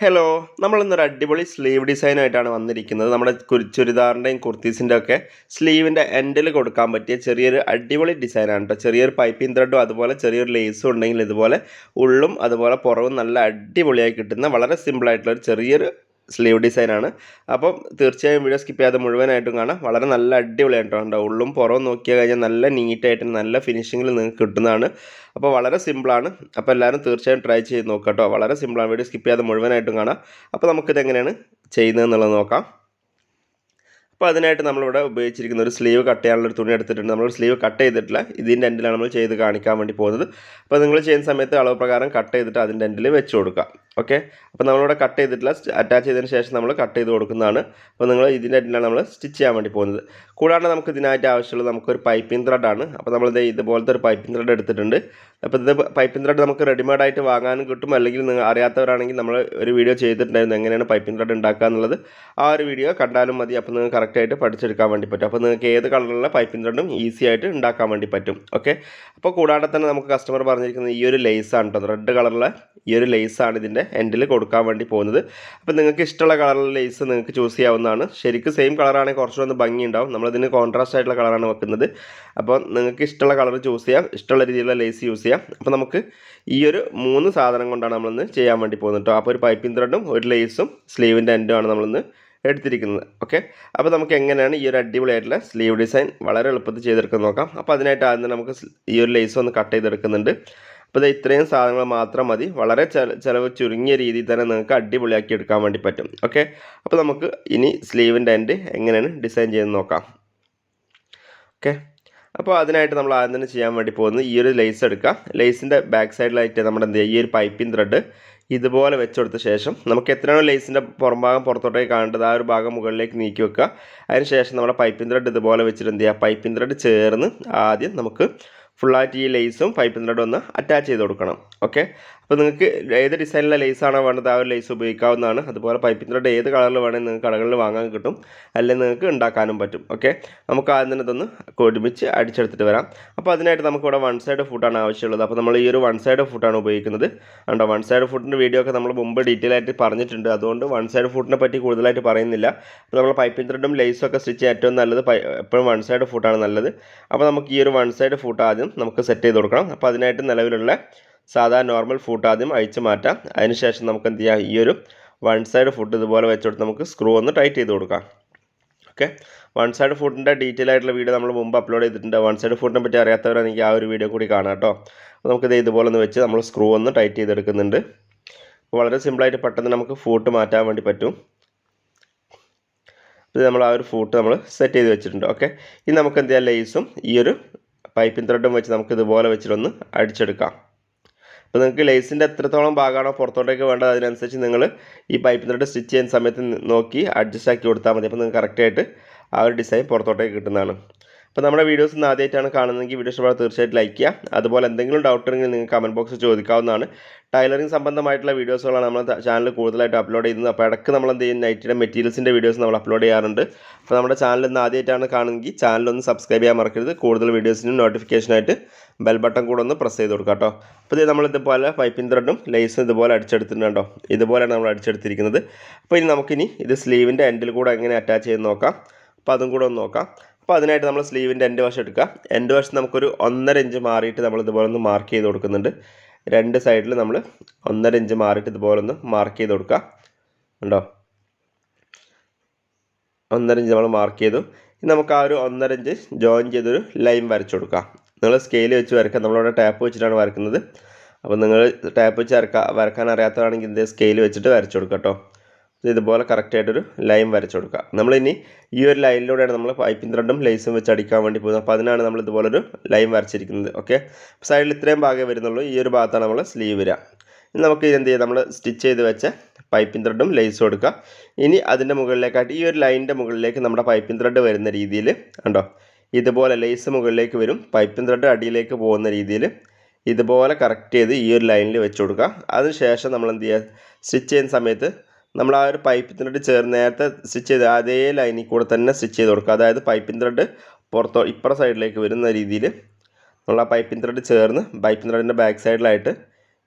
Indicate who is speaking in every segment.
Speaker 1: Hello നമ്മൾ ഇന്നൊരു അടിപൊളി സ്ലീവ് ഡിസൈൻ ആയിട്ടാണ് വന്നിരിക്കുന്നത്. നമ്മുടെ ചുരിദാറിന്റെയും കുർത്തീസിന്റെ ഒക്കെ സ്ലീവിന്റെ എൻഡിൽ കൊടുക്കാൻ പറ്റിയ ചെറിയൊരു അടിപൊളി ഡിസൈനാണ് കേട്ടോ ചെറിയൊരു പൈപ്പിംഗ് ത്രെഡും അതുപോലെ ചെറിയൊരു ലേസും ഉണ്ടെങ്കിൽ ഇതുപോലെ ഉള്ളും അതുപോലെ പുറവും നല്ല അടിപൊളിയായി കിട്ടുന്ന വളരെ സിമ്പിളായിട്ടുള്ള ഒരു ചെറിയൊരു സ്ലീവ് ഡിസൈനാണ്. അപ്പം തീർച്ചയായും വീഡിയോ സ്കിപ്പ് ചെയ്യാതെ മുഴുവനായിട്ടും കാണാം. വളരെ നല്ല അടിപൊളിയായിട്ടോ ഉണ്ടോ ഉള്ളും പുറവും നോക്കിയാൽ കഴിഞ്ഞാൽ നല്ല നീറ്റായിട്ട് നല്ല ഫിനിഷിങ്ങിൽ നിങ്ങൾക്ക് കിട്ടുന്നതാണ്. അപ്പോൾ വളരെ സിമ്പിളാണ്. അപ്പോൾ എല്ലാവരും തീർച്ചയായും ട്രൈ ചെയ്ത് നോക്കാം കേട്ടോ. വളരെ സിമ്പിളാണ്. വീഡിയോ സ്കിപ്പ് ചെയ്യാതെ മുഴുവനായിട്ടും കാണാം. അപ്പോൾ നമുക്കിത് എങ്ങനെയാണ് ചെയ്യുന്നതെന്നുള്ളത് നോക്കാം. അപ്പോൾ അതിനായിട്ട് നമ്മളിവിടെ ഉപയോഗിച്ചിരിക്കുന്ന ഒരു സ്ലീവ് കട്ട് ചെയ്യാനുള്ള ഒരു തുണി എടുത്തിട്ടുണ്ട്. നമ്മൾ സ്ലീവ് കട്ട് ചെയ്തിട്ടില്ല. ഇതിന്റെ എൻഡിലാണ് നമ്മൾ ചെയ്ത് കാണിക്കാൻ വേണ്ടി പോകുന്നത്. അപ്പോൾ നിങ്ങൾ ചെയ്യുന്ന സമയത്ത് അളവ് പ്രകാരം കട്ട് ചെയ്തിട്ട് അതിന്റെ എൻഡിൽ വെച്ച് കൊടുക്കുക ഓക്കെ? അപ്പോൾ നമ്മളിവിടെ കട്ട് ചെയ്തിട്ടില്ല. അറ്റാച്ച് ചെയ്തതിന് ശേഷം നമ്മൾ കട്ട് ചെയ്ത് കൊടുക്കുന്നതാണ്. അപ്പോൾ നിങ്ങൾ ഇതിന്റെ അടിയിലാണ് നമ്മൾ സ്റ്റിച്ച് ചെയ്യാൻ വേണ്ടി പോകുന്നത്. കൂടാണ്ട് നമുക്ക് ഇതിനായിട്ട് ആവശ്യമുള്ളത് നമുക്കൊരു പൈപ്പിംഗ് ത്രെഡാണ് അപ്പോൾ നമ്മൾ നമ്മളിത് ഇതുപോലത്തെ ഒരു പൈപ്പിംഗ് ത്രെഡ് എടുത്തിട്ടുണ്ട്. അപ്പോൾ ഇത് പൈപ്പിംഗ് ത്രെഡ് നമുക്ക് റെഡിമെയ്ഡ് ആയിട്ട് വാങ്ങാനും കിട്ടും. അല്ലെങ്കിൽ നിങ്ങൾ അറിയാത്തവരാണെങ്കിൽ നമ്മൾ ഒരു വീഡിയോ ചെയ്തിട്ടുണ്ടായിരുന്നു. എങ്ങനെയാണ് പൈപ്പിംഗ് ത്രെഡ് ഉണ്ടാക്കുക എന്നുള്ളത് ആ ഒരു വീഡിയോ കണ്ടാലും മതി. അപ്പോൾ നിങ്ങൾക്ക് കറക്റ്റായിട്ട് പഠിച്ചെടുക്കാൻ വേണ്ടി പറ്റും. അപ്പോൾ നിങ്ങൾക്ക് ഏത് കളറിലുള്ള പൈപ്പിംഗ് ത്രെഡും ഈസി ആയിട്ട് ഉണ്ടാക്കാൻ വേണ്ടി പറ്റും. ഓക്കെ? അപ്പോൾ കൂടാതെ തന്നെ നമുക്ക് കസ്റ്റമർ പറഞ്ഞിരിക്കുന്നത് ഈ ഒരു ലേസാണ് കേട്ടോ റെഡ് കളറിലെ ഈ ഒരു ലേസാണ് ഇതിന്റെ എൻഡിൽ കൊടുക്കാൻ വേണ്ടി പോകുന്നത്. അപ്പോൾ നിങ്ങൾക്ക് ഇഷ്ടമുള്ള കളറിലുള്ള ലേസ് നിങ്ങൾക്ക് ചൂസ് ചെയ്യാവുന്നതാണ്. ശരിക്കും സെയിം കളറാണെങ്കിൽ കുറച്ചുകൂടെ ഒന്ന് ഭംഗി ഉണ്ടാവും നമ്മളതിന് കോൺട്രാസ്റ്റ് ആയിട്ടുള്ള കളറാണ് വെക്കുന്നത്. അപ്പോൾ നിങ്ങൾക്ക് ഇഷ്ടമുള്ള കളർ ചൂസ് ചെയ്യാം. ഇഷ്ടമുള്ള രീതിയിലുള്ള ലേസ് യൂസ് ചെയ്യാം. അപ്പോൾ നമുക്ക് ഈ ഒരു മൂന്ന് സാധനം കൊണ്ടാണ് നമ്മളിന്ന് ചെയ്യാൻ വേണ്ടി പോകുന്നത് കേട്ടോ അപ്പോൾ ഒരു പൈപ്പിംഗ് ത്രെഡും ഒരു ലേസും സ്ലീവിന്റെ എൻഡുമാണ് നമ്മളിന്ന് എടുത്തിരിക്കുന്നത്. ഓക്കെ അപ്പോൾ നമുക്ക് എങ്ങനെയാണ് ഈ ഒരു അടിപൊളിയായിട്ടുള്ള സ്ലീവ് ഡിസൈൻ വളരെ എളുപ്പത്തിൽ ചെയ്തെടുക്കാൻ നോക്കാം. അപ്പോൾ അതിനായിട്ട് ആദ്യം നമുക്ക് ഈ ഒരു ലേസ് ഒന്ന് കട്ട് ചെയ്തെടുക്കുന്നുണ്ട്. അപ്പോൾ ഇത് ഇത്രയും സാധനങ്ങൾ മാത്രം മതി. വളരെ ചെല ചിലവ് ചുരുങ്ങിയ രീതിയിൽ തന്നെ നിങ്ങൾക്ക് അടിപൊളിയാക്കി എടുക്കാൻ വേണ്ടി പറ്റും. ഓക്കെ അപ്പോൾ നമുക്ക് ഇനി സ്ലീവിന്റെ എൻഡ് എങ്ങനെയാണ് ഡിസൈൻ ചെയ്ത് നോക്കാം. ഓക്കെ അപ്പോൾ അതിനായിട്ട് നമ്മൾ ആദ്യം തന്നെ ചെയ്യാൻ വേണ്ടി പോകുന്നത് ഈ ഒരു ലേസ് എടുക്കാം ലേസിന്റെ ബാക്ക് സൈഡിലായിട്ട് നമ്മുടെ എന്ത് ഈ ഒരു പൈപ്പിംഗ് ത്രെഡ് ഇതുപോലെ വെച്ചെടുത്ത ശേഷം നമുക്ക് എത്രയാണോ ലേസിന്റെ പുറം ഭാഗം പുറത്തോട്ടേക്ക് കാണേണ്ടത് ആ ഒരു ഭാഗം മുകളിലേക്ക് നീക്കി വെക്കുക. അതിനുശേഷം നമ്മുടെ പൈപ്പിംഗ് ത്രെഡ് ഇതുപോലെ വെച്ചിട്ട് എന്ത് ചെയ്യുക? പൈപ്പിംഗ് ത്രെഡ് ചേർന്ന് ആദ്യം നമുക്ക് ഫുള്ളായിട്ട് ഈ ലേസും ത്രെഡും ഒന്ന് അറ്റാച്ച് ചെയ്ത് കൊടുക്കണം. ഓക്കെ അപ്പോൾ നിങ്ങൾക്ക് ഏത് ഡിസൈനിലെ ലേസാണോ വേണ്ടത് ആ ഒരു ലേസ് ഉപയോഗിക്കാവുന്നതാണ്. അതുപോലെ ത്രെഡ് ഏത് കളറിൽ വേണമെങ്കിൽ നിങ്ങൾക്ക് കടകളിൽ വാങ്ങാൻ കിട്ടും. അല്ലെങ്കിൽ നിങ്ങൾക്ക് ഉണ്ടാക്കാനും പറ്റും. ഓക്കെ നമുക്ക് ആദ്യം തന്നെ ഇതൊന്ന് ഒരുമിച്ച് അടിച്ചെടുത്തിട്ട് വരാം. അപ്പോൾ അതിനായിട്ട് നമുക്കിവിടെ വൺ സൈഡ് ഫുട്ടാണ് ആവശ്യമുള്ളത്. അപ്പോൾ നമ്മൾ ഈ ഒരു വൺ സൈഡ് ഫുട്ടാണ് ഉപയോഗിക്കുന്നത്. കണ്ടോ വൺ സൈഡ് ഫുട്ടിന്റെ വീഡിയോ ഒക്കെ നമ്മൾ മുമ്പ് ഡീറ്റെയിൽ ആയിട്ട് പറഞ്ഞിട്ടുണ്ട്. അതുകൊണ്ട് വൺ സൈഡ് ഫുട്ടിനെ പറ്റി കൂടുതലായിട്ട് പറയുന്നില്ല. അപ്പോൾ നമ്മൾ പൈപ്പിംഗ് ത്രെഡും ലേസും ഒക്കെ സ്റ്റിച്ച് ഏറ്റവും നല്ലത് എപ്പോഴും വൺ സൈഡ് ഫുട്ടാണ് നല്ലത്. അപ്പോൾ നമുക്ക് ഈ ഒരു വൺ സൈഡ് ഫുട്ട് ആദ്യം നമുക്ക് സെറ്റ് ചെയ്ത് കൊടുക്കണം. അപ്പോൾ അതിനായിട്ട് നിലവിലുള്ള സാധാ നോർമൽ ഫുട്ട് ആദ്യം അഴിച്ചു മാറ്റാം. അതിനുശേഷം നമുക്ക് എന്ത് ചെയ്യാം? ഈ ഒരു വൺ സൈഡ് ഫുഡ് ഇതുപോലെ വെച്ചുകൊടുത്ത് നമുക്ക് സ്ക്രൂ ഒന്ന് ടൈറ്റ് ചെയ്ത് കൊടുക്കാം. ഓക്കെ വൺ സൈഡ് ഫുഡിന്റെ ഡീറ്റെയിൽ ആയിട്ടുള്ള വീഡിയോ നമ്മൾ മുമ്പ് അപ്ലോഡ് ചെയ്തിട്ടുണ്ട്. വൺ സൈഡ് ഫുഡിനെ പറ്റി അറിയാത്തവരാണെങ്കിൽ ആ ഒരു വീഡിയോ കൂടി കാണാം കേട്ടോ. നമുക്കിത് ഇതുപോലെ ഒന്ന് വെച്ച് നമ്മൾ സ്ക്രൂ ഒന്ന് ടൈറ്റ് ചെയ്തെടുക്കുന്നുണ്ട്. അപ്പോൾ വളരെ സിമ്പിളായിട്ട് പെട്ടെന്ന് നമുക്ക് ഫൂട്ട് മാറ്റാൻ വേണ്ടി പറ്റും. ഇത് നമ്മൾ ആ ഒരു ഫൂട്ട് നമ്മൾ സെറ്റ് ചെയ്ത് വെച്ചിട്ടുണ്ട്. ഓക്കെ ഇനി നമുക്ക് എന്ത് ചെയ്യാം? ലേസും ഈ ഒരു പൈപ്പിംഗ് ത്രെഡും വെച്ച് നമുക്ക് ഇതുപോലെ വെച്ചിട്ടൊന്ന് അടിച്ചെടുക്കാം. അപ്പോൾ നിങ്ങൾക്ക് ലേസിന്റെ എത്രത്തോളം ഭാഗമാണോ പുറത്തോട്ടേക്ക് വേണ്ടത് അതിനനുസരിച്ച് നിങ്ങൾ ഈ പൈപ്പ് ത്രെഡ് സ്റ്റിച്ച് ചെയ്യുന്ന സമയത്ത് നോക്കി അഡ്ജസ്റ്റ് ആക്കി കൊടുത്താൽ മതി. അപ്പോൾ നിങ്ങൾക്ക് കറക്റ്റായിട്ട് ആ ഒരു ഡിസൈൻ പുറത്തോട്ടേക്ക് കിട്ടുന്നതാണ്. അപ്പോൾ നമ്മുടെ വീഡിയോസ് ഇന്ന് ആദ്യമായിട്ടാണ് കാണുന്നതെങ്കിൽ വീഡിയോ ഇഷ്ടപ്പെടാൻ തീർച്ചയായിട്ടും ലൈക്ക് ചെയ്യുക. അതുപോലെ എന്തെങ്കിലും ഡൗട്ട് ഉണ്ടെങ്കിൽ നിങ്ങൾക്ക് കമന്റ് ബോക്സിൽ ചോദിക്കാവുന്നതാണ്. ടൈലറിംഗ് സംബന്ധമായിട്ടുള്ള വീഡിയോസുകളാണ് നമ്മൾ ചാനൽ കൂടുതലായിട്ട് അപ്ലോഡ് ചെയ്യുന്നത്. അപ്പോൾ ഇടയ്ക്ക് നമ്മൾ എന്ത് ചെയ്യും? നൈറ്റിയുടെ മെറ്റീരിയൽസിന്റെ വീഡിയോസ് നമ്മൾ അപ്ലോഡ് ചെയ്യാറുണ്ട്. അപ്പോൾ നമ്മുടെ ചാനൽ ഇന്ന് ആദ്യമായിട്ടാണ് കാണുന്നതെങ്കിൽ ചാനൽ ഒന്ന് സബ്സ്ക്രൈബ് ചെയ്യാൻ മറക്കരുത്. കൂടുതൽ വീഡിയോസിനും നോട്ടിഫിക്കേഷനായിട്ട് ബെൽ ബട്ടൺ കൂടെ ഒന്ന് പ്രസ് ചെയ്ത് കൊടുക്കാം കേട്ടോ. അപ്പോൾ ഇത് നമ്മൾ ഇതുപോലെ ത്രെഡും ലേസും ഇതുപോലെ അടിച്ചെടുത്തിട്ടുണ്ട് ഇതുപോലെയാണ് നമ്മൾ അടിച്ചെടുത്തിരിക്കുന്നത്. അപ്പോൾ ഇനി നമുക്കിനി ഇത് സ്ലീവിന്റെ എൻഡിൽ കൂടെ എങ്ങനെ അറ്റാച്ച് ചെയ്ത് നോക്കാം. അപ്പോൾ അതും കൂടെ ഒന്ന് നോക്കാം. അപ്പോൾ അതിനായിട്ട് നമ്മൾ സ്ലീവിന്റെ എന്റെ വശം എടുക്കുക. എന്റെ വശം നമുക്കൊരു ഒന്നര ഇഞ്ച് മാറിയിട്ട് നമ്മൾ ഇതുപോലെ ഒന്ന് മാർക്ക് ചെയ്ത് കൊടുക്കുന്നുണ്ട്. രണ്ട് സൈഡിൽ നമ്മൾ ഒന്നര ഇഞ്ച് മാറിയിട്ട് ഇതുപോലെ ഒന്ന് മാർക്ക് ചെയ്ത് കൊടുക്കുക. ഉണ്ടോ ഒന്നര ഇഞ്ച് നമ്മൾ മാർക്ക് ചെയ്തു. ഇനി നമുക്ക് ആ ഒരു ഒന്നര ഇഞ്ച് ജോയിൻ ചെയ്തൊരു ലൈൻ വരച്ചു കൊടുക്കാം നിങ്ങൾ സ്കെയിൽ വെച്ച് വരക്കുക നമ്മളിവിടെ ടാപ്പ് വെച്ചിട്ടാണ് വരക്കുന്നത് അപ്പോൾ നിങ്ങൾ ടാപ്പ് വെച്ച് വരക്കുക വരക്കാൻ അറിയാത്തതാണെങ്കിൽ ഇതിന്റെ സ്കെയിൽ വെച്ചിട്ട് വരച്ചു കൊടുക്കാം കേട്ടോ. ഇതുപോലെ കറക്റ്റായിട്ടൊരു ലൈൻ വരച്ചു കൊടുക്കുക. നമ്മളിനി ഈ ഒരു ലൈനിലൂടെയാണ് നമ്മൾ പൈപ്പിംഗ് ത്രെഡും ലേസും വെച്ച് അടിക്കാൻ വേണ്ടി പോകുന്നത്. അപ്പോൾ അതിനാണ് നമ്മൾ ഇതുപോലൊരു ലൈൻ വരച്ചിരിക്കുന്നത്. ഓക്കെ സൈഡിൽ ഇത്രയും ഭാഗമേ വരുന്നുള്ളൂ. ഈ ഒരു ഭാഗത്താണ് നമ്മൾ സ്ലീവ് വരിക. ഇനി നമുക്ക് എന്ത് ചെയ്യാം? നമ്മൾ സ്റ്റിച്ച് ചെയ്ത് വെച്ച പൈപ്പിംഗ് ത്രെഡും ലേസും കൊടുക്കുക ഇനി അതിന്റെ മുകളിലേക്കായിട്ട് ഈ ഒരു ലൈനിന്റെ മുകളിലേക്ക് നമ്മുടെ പൈപ്പിംഗ് ത്രെഡ് വരുന്ന രീതിയിൽ കണ്ടോ? ഇതുപോലെ ലേസ് മുകളിലേക്ക് വരും. പൈപ്പിംഗ് ത്രെഡ് അടിയിലേക്ക് പോകുന്ന രീതിയിൽ ഇതുപോലെ കറക്റ്റ് ചെയ്ത് ഈ ഒരു ലൈനിൽ വെച്ച് കൊടുക്കുക. അതിനുശേഷം നമ്മൾ എന്ത് ചെയ്യുക? സ്റ്റിച്ച് ചെയ്യുന്ന സമയത്ത് നമ്മൾ ആ ഒരു പൈപ്പ് ത്രെഡ് ചേർന്ന് നേരത്തെ സ്റ്റിച്ച് ചെയ്ത് അതേ ലൈനിൽ കൂടെ തന്നെ സ്റ്റിച്ച് ചെയ്ത് കൊടുക്കുക. അതായത് പൈപ്പിൻ ത്രെഡ് പുറത്തോ ഇപ്പുറ സൈഡിലേക്ക് വരുന്ന രീതിയിൽ നമ്മൾ ആ പൈപ്പിൻ ത്രെഡ് ചേർന്ന് പൈപ്പിൻ ത്രെഡിന്റെ ബാക്ക് സൈഡിലായിട്ട്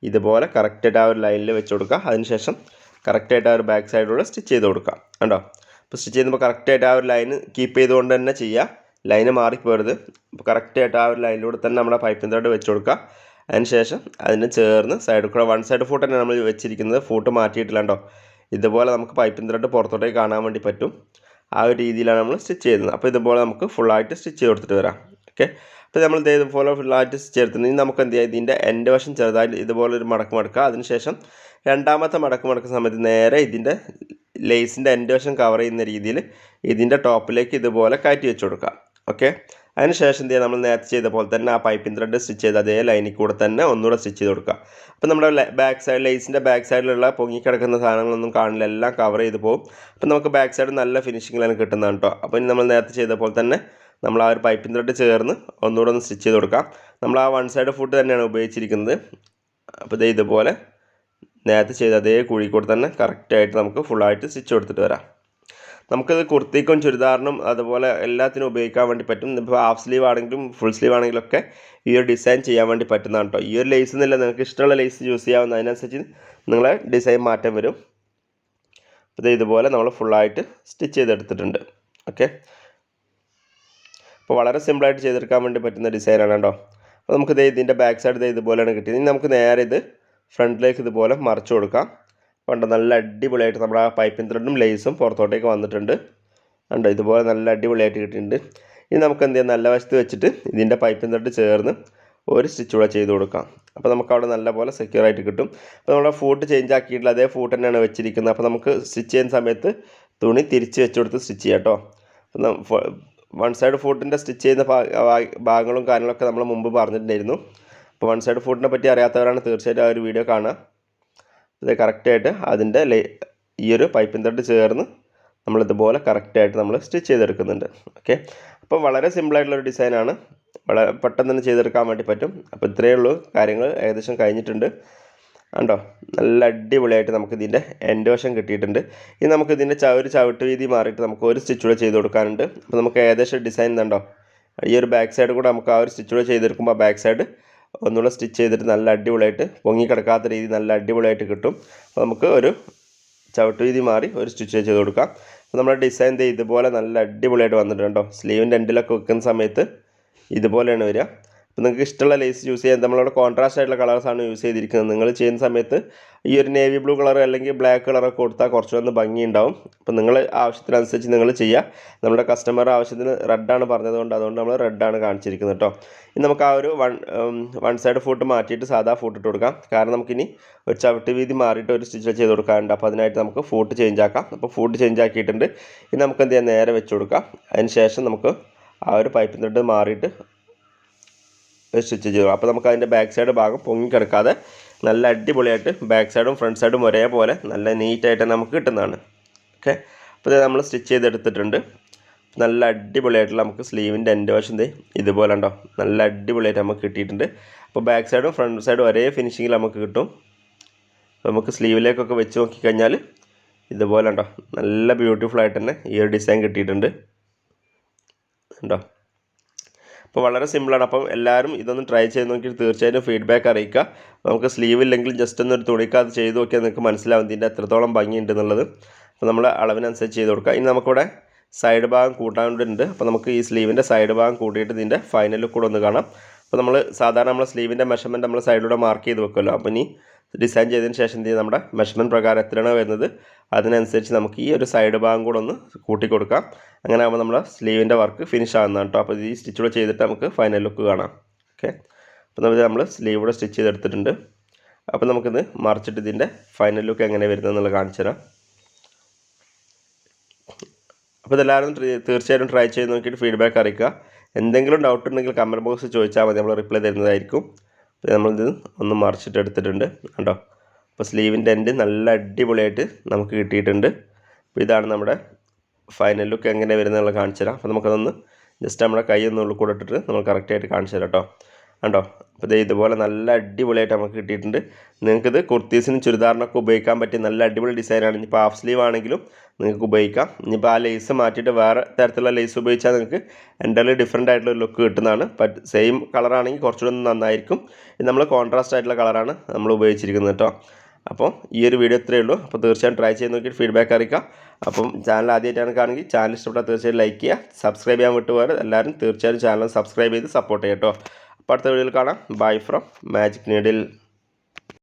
Speaker 1: ഇതുപോലെ കറക്റ്റായിട്ട് ആ ഒരു ലൈനിൽ വെച്ച് കൊടുക്കുക. അതിനുശേഷം കറക്റ്റായിട്ട് ആ ഒരു ബാക്ക് സൈഡിലൂടെ സ്റ്റിച്ച് ചെയ്ത് കൊടുക്കുക. കണ്ടോ? അപ്പോൾ സ്റ്റിച്ച് ചെയ്യുമ്പോൾ കറക്റ്റായിട്ട് ആ ഒരു ലൈൻ കീപ്പ് ചെയ്തുകൊണ്ട് തന്നെ ചെയ്യുക. ലൈന് മാറിപ്പോരുത്. അപ്പോൾ കറക്റ്റായിട്ട് ആ ഒരു ലൈനിലൂടെ തന്നെ നമ്മുടെ പൈപ്പിൻ ത്രെഡ് വെച്ച് കൊടുക്കുക. അതിനുശേഷം അതിന് ചേർന്ന് സൈഡിൽ കൂടെ വൺ സൈഡ് ഫൂട്ട് തന്നെ നമ്മൾ വെച്ചിരിക്കുന്നത്. ഫൂട്ട് മാറ്റിയിട്ടില്ല കേട്ടോ ഇതുപോലെ നമുക്ക് പൈപ്പിംഗ് ത്രെഡ് പുറത്തോട്ടേക്ക് കാണാൻ വേണ്ടി പറ്റും. ആ ഒരു രീതിയിലാണ് നമ്മൾ സ്റ്റിച്ച് ചെയ്യുന്നത്. അപ്പോൾ ഇതുപോലെ നമുക്ക് ഫുള്ളായിട്ട് സ്റ്റിച്ച് കൊടുത്തിട്ട് വരാം. ഓക്കെ അപ്പോൾ നമ്മൾ ഇതേ ഇതുപോലെ ഫുള്ളായിട്ട് സ്റ്റിച്ച് എടുത്തിട്ടുണ്ടെങ്കിൽ നമുക്ക് എന്ത് ചെയ്യാം? ഇതിന്റെ എന്റെ വശം ചെറുതായിട്ട് ഇതുപോലെ ഒരു മടക്ക് മടക്കുക. അതിനുശേഷം രണ്ടാമത്തെ മടക്ക് മടക്കുന്ന സമയത്ത് നേരെ ഇതിന്റെ ലേസിന്റെ എന്റെ വശം കവർ ചെയ്യുന്ന രീതിയിൽ ഇതിന്റെ ടോപ്പിലേക്ക് ഇതുപോലെ കയറ്റി വെച്ച് കൊടുക്കുക. ഓക്കെ അതിനുശേഷം എന്ത് ചെയ്യുക? നമ്മൾ നേരത്തെ ചെയ്ത പോലെ തന്നെ ആ പൈപ്പിംഗ് ത്രെഡ് സ്റ്റിച്ച് ചെയ്ത് അതേ ലൈനിൽ കൂടെ തന്നെ ഒന്നുകൂടെ സ്റ്റിച്ച് ചെയ്ത് കൊടുക്കുക. അപ്പോൾ നമ്മുടെ ബാക്ക് സൈഡ് ലേസിന്റെ ബാക്ക് സൈഡിലുള്ള പൊങ്ങിക്കിടക്കുന്ന സാധനങ്ങളൊന്നും കാണില്ല. എല്ലാം കവർ ചെയ്ത് പോകും. അപ്പോൾ നമുക്ക് ബാക്ക് സൈഡ് നല്ല ഫിനിഷിങ്ങിലാണ് കിട്ടുന്നതാണ് കേട്ടോ. അപ്പോൾ ഇനി നമ്മൾ നേരത്തെ ചെയ്ത പോലെ തന്നെ നമ്മൾ ആ ഒരു പൈപ്പിംഗ് ത്രെഡ് ചേർന്ന് ഒന്നുകൂടെ ഒന്ന് സ്റ്റിച്ച് ചെയ്ത് കൊടുക്കാം. നമ്മൾ ആ വൺ സൈഡ് ഫുഡ് തന്നെയാണ് ഉപയോഗിച്ചിരിക്കുന്നത്. അപ്പോൾ ഇത് ഇതുപോലെ നേരത്തെ ചെയ്ത അതേ കുഴിക്കൂടെ കൂടെ തന്നെ കറക്റ്റായിട്ട് നമുക്ക് ഫുള്ളായിട്ട് സ്റ്റിച്ച് കൊടുത്തിട്ട് വരാം. നമുക്കത് കുർത്തിക്കും ചുരിദാറിനും അതുപോലെ എല്ലാത്തിനും ഉപയോഗിക്കാൻ വേണ്ടി പറ്റും. ഇപ്പോൾ ഹാഫ് സ്ലീവ് ആണെങ്കിലും ഫുൾ സ്ലീവ് ആണെങ്കിലും ഒക്കെ ഈ ഒരു ഡിസൈൻ ചെയ്യാൻ വേണ്ടി പറ്റുന്നതാണ് കേട്ടോ ഈ ഒരു ലേസ് എന്നില്ല നിങ്ങൾക്ക് ഇഷ്ടമുള്ള ലേസ് യൂസ് ചെയ്യാവുന്ന അതിനനുസരിച്ച് നിങ്ങളെ ഡിസൈൻ മാറ്റം വരും. അപ്പോൾ ഇതുപോലെ നമ്മൾ ഫുള്ളായിട്ട് സ്റ്റിച്ച് ചെയ്തെടുത്തിട്ടുണ്ട്. ഓക്കെ അപ്പോൾ വളരെ സിമ്പിളായിട്ട് ചെയ്തെടുക്കാൻ വേണ്ടി പറ്റുന്ന ഡിസൈനാണ് കേട്ടോ അപ്പോൾ നമുക്ക് ദേ ഇതിന്റെ ബാക്ക് സൈഡ് ഇതുപോലെയാണ് കിട്ടിയത്. ഇനി നമുക്ക് നേരെ ഇത് ഫ്രണ്ടിലേക്ക് ഇതുപോലെ മറച്ചു കൊടുക്കാം. കണ്ടോ നല്ല അടിപൊളിയായിട്ട് നമ്മുടെ ആ പൈപ്പിൻ ത്രെഡും ലേസും പുറത്തോട്ടേക്ക് വന്നിട്ടുണ്ട്. കണ്ടോ ഇതുപോലെ നല്ല അടിപൊളിയായിട്ട് കിട്ടിയിട്ടുണ്ട്. ഇനി നമുക്ക് എന്ത് ചെയ്യാം നല്ല വശത്ത് വെച്ചിട്ട് ഇതിന്റെ പൈപ്പിൻ ത്രെഡ് ചേർന്ന് ഒരു സ്റ്റിച്ച് കൂടെ ചെയ്ത് കൊടുക്കാം. അപ്പോൾ നമുക്ക് അവിടെ നല്ല പോലെ സെക്യൂർ ആയിട്ട് കിട്ടും. അപ്പോൾ നമ്മുടെ ഫൂട്ട് ചേഞ്ച് ആക്കിയിട്ടുള്ള അതേ ഫൂട്ട് തന്നെയാണ് വെച്ചിരിക്കുന്നത്. അപ്പോൾ നമുക്ക് സ്റ്റിച്ച് ചെയ്യുന്ന സമയത്ത് തുണി തിരിച്ച് വെച്ച് കൊടുത്ത് സ്റ്റിച്ച് ചെയ്യാം കേട്ടോ. വൺ സൈഡ് ഫൂട്ടിന്റെ സ്റ്റിച്ച് ചെയ്യുന്ന ഭാഗങ്ങളും കാര്യങ്ങളൊക്കെ നമ്മൾ മുമ്പ് പറഞ്ഞിട്ടുണ്ടായിരുന്നു. അപ്പോൾ വൺ സൈഡ് ഫൂട്ടിനെ പറ്റി അറിയാത്തവരാണ് തീർച്ചയായിട്ടും ആ ഒരു വീഡിയോ കാണുക. ഇത് കറക്റ്റായിട്ട് അതിന്റെ ലേ ഈ ഒരു പൈപ്പിന്റെ ത്രെഡ് ചേർന്ന് നമ്മളിതുപോലെ കറക്റ്റായിട്ട് നമ്മൾ സ്റ്റിച്ച് ചെയ്തെടുക്കുന്നുണ്ട്. ഓക്കെ? അപ്പോൾ വളരെ സിമ്പിളായിട്ടുള്ളൊരു ഡിസൈനാണ് വളരെ പെട്ടെന്ന് തന്നെ ചെയ്തെടുക്കാൻ വേണ്ടി പറ്റും. അപ്പോൾ ഇത്രയേ ഉള്ളൂ കാര്യങ്ങൾ ഏകദേശം കഴിഞ്ഞിട്ടുണ്ട്. കണ്ടോ? നല്ല അടിപൊളിയായിട്ട് നമുക്ക് ഇതിന്റെ എൻഡ് വശം കിട്ടിയിട്ടുണ്ട്. ഇനി നമുക്ക് ഇതിന്റെ ഒരു ചവിട്ട് വീതി മാറിയിട്ട് നമുക്ക് ഒരു സ്റ്റിച്ച് കൂടെ ചെയ്ത് കൊടുക്കാനുണ്ട്. അപ്പോൾ നമുക്ക് ഏകദേശം ഡിസൈൻ കണ്ടോ ഈ ഒരു ബാക്ക് സൈഡ് കൂടെ നമുക്ക് ആ ഒരു സ്റ്റിച്ച് കൂടെ ചെയ്തെടുക്കുമ്പോൾ ബാക്ക് സൈഡ് ഒന്നുകൂടെ സ്റ്റിച്ച് ചെയ്തിട്ട് നല്ല അടിപൊളിയായിട്ട് പൊങ്ങി കിടക്കാത്ത രീതി നല്ല അടിപൊളിയായിട്ട് കിട്ടും. അപ്പോൾ നമുക്ക് ഒരു ചവിട്ട് വീതി മാറി ഒരു സ്റ്റിച്ച് ചെയ്ത് കൊടുക്കാം. അപ്പോൾ നമ്മുടെ ഡിസൈൻ ഇതുപോലെ നല്ല അടിപൊളിയായിട്ട് വന്നിട്ടുണ്ടോ സ്ലീവിന്റെ എൻഡിലൊക്കെ വെക്കുന്ന സമയത്ത് ഇതുപോലെയാണ് വരിക. അപ്പോൾ നിങ്ങൾക്ക് ഇഷ്ടമുള്ള ലേസ് യൂസ് ചെയ്യാം നമ്മളവിടെ കോൺട്രാസ്റ്റ് ആയിട്ടുള്ള കളേഴ്സാണ് യൂസ് ചെയ്തിരിക്കുന്നത്. നിങ്ങൾ ചെയ്യുന്ന സമയത്ത് ഈ ഒരു നേവി ബ്ലൂ കളർ അല്ലെങ്കിൽ ബ്ലാക്ക് കളറൊക്കെ കൊടുത്താൽ കുറച്ചുകൂടെ ഭംഗി ഉണ്ടാവും അപ്പോൾ നിങ്ങൾ ആവശ്യത്തിനനുസരിച്ച് നിങ്ങൾ ചെയ്യുക. നമ്മുടെ കസ്റ്റമർ ആവശ്യത്തിന് റെഡാണ് പറഞ്ഞതുകൊണ്ട് അതുകൊണ്ട് നമ്മൾ റെഡാണ് കാണിച്ചിരിക്കുന്നത് കേട്ടോ. ഇനി നമുക്ക് ആ ഒരു വൺ വൺ സൈഡ് ഫൂട്ട് മാറ്റിയിട്ട് സാധാ ഫൂട്ട് ഇട്ട് കൊടുക്കാം. കാരണം നമുക്കിനി ഒരു ചവിട്ട് വീതി മാറിയിട്ട് ഒരു സ്റ്റിച്ച് ചെയ്ത് കൊടുക്കാറുണ്ട് അപ്പോൾ അതിനായിട്ട് നമുക്ക് ഫൂട്ട് ചേഞ്ച് ആക്കാം. അപ്പോൾ ഫൂട്ട് ചേഞ്ച് ആക്കിയിട്ടുണ്ട്. ഇനി നമുക്ക് എന്ത് ചെയ്യാം? നേരെ വെച്ച് കൊടുക്കാം. അതിന് ശേഷം നമുക്ക് ആ ഒരു പൈപ്പിന്റെ മാറിയിട്ട് സ്റ്റിച്ച് ചെയ്തു. അപ്പോൾ നമുക്ക് അതിന്റെ ബാക്ക് സൈഡ് ഭാഗം പൊങ്ങി കിടക്കാതെ നല്ല അടിപൊളിയായിട്ട് ബാക്ക് സൈഡും ഫ്രണ്ട് സൈഡും ഒരേപോലെ നല്ല നീറ്റായിട്ട് നമുക്ക് കിട്ടുന്നതാണ്. ഓക്കെ അപ്പോൾ ഇത് നമ്മൾ സ്റ്റിച്ച് ചെയ്തെടുത്തിട്ടുണ്ട്. നല്ല അടിപൊളിയായിട്ടുള്ള നമുക്ക് സ്ലീവിന്റെ എന്റെ വശം ദേ ഇതുപോലെ ഉണ്ടോ? നല്ല അടിപൊളിയായിട്ട് നമുക്ക് കിട്ടിയിട്ടുണ്ട്. അപ്പോൾ ബാക്ക് സൈഡും ഫ്രണ്ട് സൈഡും ഒരേ ഫിനിഷിങ്ങിൽ നമുക്ക് കിട്ടും. നമുക്ക് സ്ലീവിലേക്കൊക്കെ വെച്ച് നോക്കിക്കഴിഞ്ഞാൽ ഇതുപോലെ ഉണ്ടോ? നല്ല ബ്യൂട്ടിഫുൾ ആയിട്ട് തന്നെ ഈ ഒരു ഡിസൈൻ കിട്ടിയിട്ടുണ്ട്. ഉണ്ടോ? അപ്പോൾ വളരെ സിമ്പിളാണ്. അപ്പം എല്ലാവരും ഇതൊന്ന് ട്രൈ ചെയ്ത് നോക്കിയിട്ട് തീർച്ചയായിട്ടും ഫീഡ്ബാക്ക് അറിയിക്കുക. നമുക്ക് സ്ലീവ് ഇല്ലെങ്കിൽ ജസ്റ്റ് ഒന്ന് ഒരു തുണിക്കകത്ത് ചെയ്ത് നോക്കിയാൽ നിങ്ങൾക്ക് മനസ്സിലാവും ഇതിന്റെ എത്രത്തോളം ഭംഗിയുണ്ട് എന്നുള്ളത്. അപ്പോൾ നമ്മൾ അളവിനനുസരിച്ച് ചെയ്ത് കൊടുക്കുക. ഇനി നമുക്കിവിടെ സൈഡ് ഭാഗം കൂട്ടാനുണ്ട്. അപ്പോൾ നമുക്ക് ഈ സ്ലീവിന്റെ സൈഡ് ഭാഗം കൂട്ടിയിട്ട് ഇതിന്റെ ഫൈനൽ കൂടെ ഒന്ന് കാണാം. അപ്പോൾ നമ്മൾ സാധാരണ നമ്മൾ സ്ലീവിന്റെ മെഷർമെന്റ് നമ്മൾ സൈഡിലൂടെ മാർക്ക് ചെയ്ത് വെക്കുമല്ലോ. അപ്പോൾ ഇനി ഡിസൈൻ ചെയ്തതിന് ശേഷം എന്ത് ചെയ്യുക നമ്മുടെ മെഷർമെന്റ് പ്രകാരം എത്രയാണ് വരുന്നത്? അതിനനുസരിച്ച് നമുക്ക് ഈ ഒരു സൈഡ് ഭാഗം കൂടെ ഒന്ന് കൂട്ടി കൊടുക്കാം അങ്ങനെ ആകുമ്പോൾ നമ്മുടെ സ്ലീവിന്റെ വർക്ക് ഫിനിഷ് ആകുന്നതാണ് കേട്ടോ. അപ്പോൾ ഈ സ്റ്റിച്ച് കൂടെ ചെയ്തിട്ട് നമുക്ക് ഫൈനൽ ലുക്ക് കാണാം. ഓക്കെ അപ്പോൾ നമ്മൾ നമ്മൾ സ്ലീവ് കൂടെ സ്റ്റിച്ച് ചെയ്തെടുത്തിട്ടുണ്ട്. അപ്പോൾ നമുക്കിത് മറിച്ചിട്ട് ഇതിന്റെ ഫൈനൽ ലുക്ക് എങ്ങനെ വരുന്നതെന്നുള്ളത് കാണിച്ചു തരാം. അപ്പോൾ ഇതെല്ലാവരും തീർച്ചയായിട്ടും ട്രൈ ചെയ്ത് നോക്കിയിട്ട് ഫീഡ്ബാക്ക് അറിയിക്കുക. എന്തെങ്കിലും ഡൗട്ട് ഉണ്ടെങ്കിൽ കമന്റ് ബോക്സ് ചോദിച്ചാൽ മതി. നമ്മൾ റിപ്ലൈ തരുന്നതായിരിക്കും. നമ്മളിത് ഒന്ന് മറിച്ചിട്ട് എടുത്തിട്ടുണ്ട് കണ്ടോ? അപ്പോൾ സ്ലീവിന്റെ എൻഡ് നല്ല അടിപൊളിയായിട്ട് നമുക്ക് കിട്ടിയിട്ടുണ്ട്. അപ്പോൾ ഇതാണ് നമ്മുടെ ഫൈനൽ ലുക്ക് എങ്ങനെ വരുന്നതെന്നുള്ള കാണിച്ചു തരാം അപ്പോൾ നമുക്കതൊന്ന് ജസ്റ്റ് നമ്മുടെ കൈ ഒന്ന് ഉള്ളിൽ കൂടെ ഇട്ടിട്ട് നമ്മൾ കറക്റ്റായിട്ട് കാണിച്ചു തരാം കേട്ടോ. കണ്ടോ? അപ്പോൾ ഇത് ഇതുപോലെ നല്ല അടിപൊളിയായിട്ട് നമുക്ക് കിട്ടിയിട്ടുണ്ട്. നിങ്ങൾക്കിത് കുർത്തീസിനും ചുരിദാറിനൊക്കെ ഉപയോഗിക്കാൻ പറ്റിയ നല്ല അടിപൊളി ഡിസൈനാണ്. ഇനിയിപ്പോൾ ഹാഫ് സ്ലീവ് ആണെങ്കിലും നിങ്ങൾക്ക് ഉപയോഗിക്കാം. ഇനിയിപ്പോൾ ആ ലേസ് മാറ്റിയിട്ട് വേറെ തരത്തിലുള്ള ലേസ് ഉപയോഗിച്ചാൽ നിങ്ങൾക്ക് എന്റർലി ഡിഫറെന്റ് ആയിട്ടുള്ള ഒരു ലുക്ക് കിട്ടുന്നതാണ്. ബട്ട് സെയിം കളറാണെങ്കിൽ കുറച്ചുകൂടെ നന്നായിരിക്കും. ഇത് നമ്മൾ കോൺട്രാസ്റ്റ് ആയിട്ടുള്ള കളറാണ് നമ്മൾ ഉപയോഗിച്ചിരിക്കുന്നത് കേട്ടോ. അപ്പോൾ ഈ ഒരു വീഡിയോ ഇത്രയേ ഉള്ളൂ. അപ്പോൾ തീർച്ചയായും ട്രൈ ചെയ്ത് നോക്കിയിട്ട് ഫീഡ്ബാക്ക് അറിയിക്കാം. അപ്പം ചാനൽ ആദ്യമായിട്ടാണ് കാണുമെങ്കിൽ ചാനൽ ഇഷ്ടപ്പെട്ടാൽ തീർച്ചയായും ലൈക്ക് ചെയ്യുക സബ്സ്ക്രൈബ് ചെയ്യാൻ വിട്ടുപോയാൽ എല്ലാവരും തീർച്ചയായും ചാനൽ സബ്സ്ക്രൈബ് ചെയ്ത് സപ്പോർട്ട് ചെയ്യാം കേട്ടോ. അടുത്ത വീഡിയോയിൽ കാണാം. Bye from magic needle